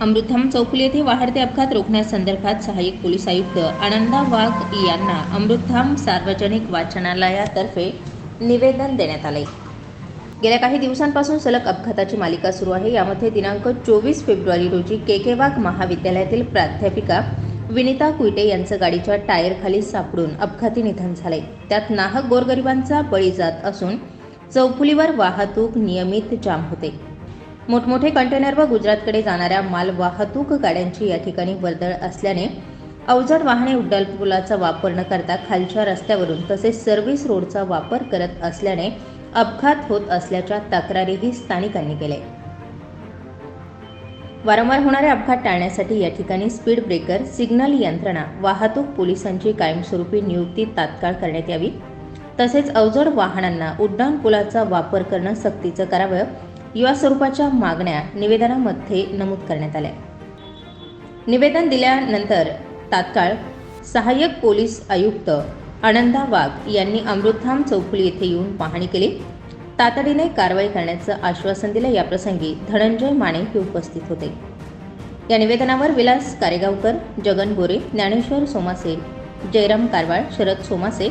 अमृतधाम चौफुली येथे वाढते अपघात रोखण्यासंदर्भात सहाय्यक पोलीस आयुक्त आनंदा वाघ यांना अमृतधाम सार्वजनिक वाचनालयातर्फे निवेदन देण्यात आले. गेल्या काही दिवसांपासून सलग अपघाताची मालिका सुरू आहे. यामध्ये दिनांक चोवीस फेब्रुवारी रोजी के के वाघ महाविद्यालयातील प्राध्यापिका विनिता कुईटे यांचं गाडीच्या टायरखाली सापडून अपघाती निधन झाले. त्यात नाहक गोरगरिबांचा बळी जात असून चौफुलीवर वाहतूक नियमित जाम होते. मोठमोठे कंटेनर व गुजरातकडे जाणाऱ्या माल वाहतूक गाड्यांची या ठिकाणी वर्दळ असल्याने अवजड वाहने उड्डाणपुलाचा वापर न करता खालच्या रस्त्यावरून तसेच सर्व्हिस रोडचा वापर करत असल्याने अपघात होत असल्याच्या तक्रारीही स्थानिकांनी केल्या. वारंवार होणारे अपघात टाळण्यासाठी या ठिकाणी स्पीड ब्रेकर सिग्नल यंत्रणा वाहतूक पोलिसांची कायमस्वरूपी नियुक्ती तात्काळ करण्यात यावी. तसेच अवजड वाहनांना उड्डाणपुलाचा वापर करणं सक्तीचं करावं. या स्वरूपाच्या मागण्या निवेदनामध्ये नमूद करण्यात आल्या. निवेदन दिल्यानंतर तात्काळ सहाय्यक पोलीस आयुक्त आनंदा वाघ यांनी अमृतधाम चौफुली येथे येऊन पाहणी केली. तातडीने कारवाई करण्याचं आश्वासन दिलं. याप्रसंगी धनंजय माने हे उपस्थित होते. या निवेदनावर विलास कारेगावकर जगन गोरे ज्ञानेश्वर सोमासे जयराम कारवाळ शरद सोमासे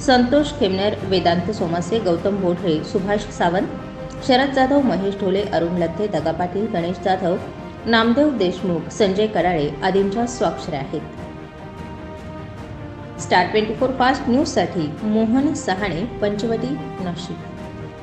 संतोष खेमनर वेदांत सोमासे गौतम बोढरे सुभाष सावंत शरद जाधव महेश ढोले अरुण लत्ते दगा पाटील गणेश जाधव नामदेव देशमुख संजय कराळे आदींच्या स्वाक्षऱ्या आहेत. स्टार ट्वेंटी फोर फास्ट न्यूजसाठी मोहन सहाणे पंचवटी नाशिक.